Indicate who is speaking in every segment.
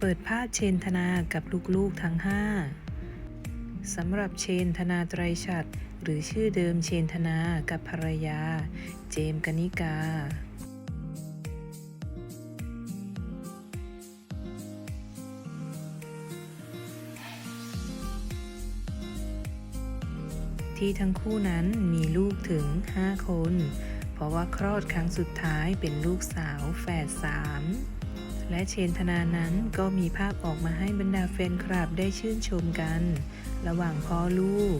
Speaker 1: เปิดภาพเชนธนากับลูกๆทั้ง 5 สำหรับเชนธนาไตรชัด หรือชื่อเดิมเชนธนากับภรรยา เจมส์กนิกาที่ทั้งคู่นั้นมีลูกถึง 5 คน เพราะว่าคลอดครั้งสุดท้ายเป็นลูกสาวแฝดสาม และเชนธนานั้นก็มีภาพออกมาให้บรรดาแฟนคลับได้ชื่นชมกัน ระหว่างพ่อลูก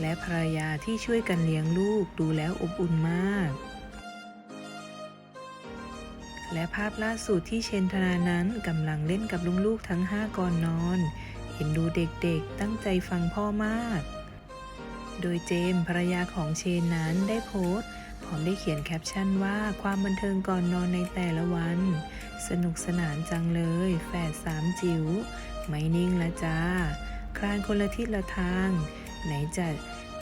Speaker 1: และภรรยาที่ช่วยกันเลี้ยงลูกดูแล้วอบอุ่นมาก และภาพล่าสุดที่เชนธนานั้นกำลังเล่นกับลูกๆทั้ง5ก่อนนอน เห็นดูเด็กๆตั้งใจฟังพ่อมาก โดยเจมภรรยาของเชนนั้นได้โพสต์ อมได้เขียนแคปชั่นว่าความบันเทิงก่อนนอนในแต่ละวัน สนุกสนานจังเลย แฝดสามจิ๋วไม่นิ่งละจ้า คลานคนละทิศละทาง ไหนจะ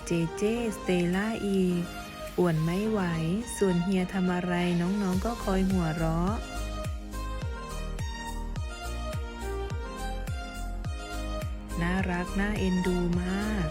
Speaker 1: เจเจสเตล่าอีกป่วนไม่ไหว ส่วนเฮียทำอะไรน้องๆก็คอยหัวเราะน่ารักน่าเอ็นดูมาก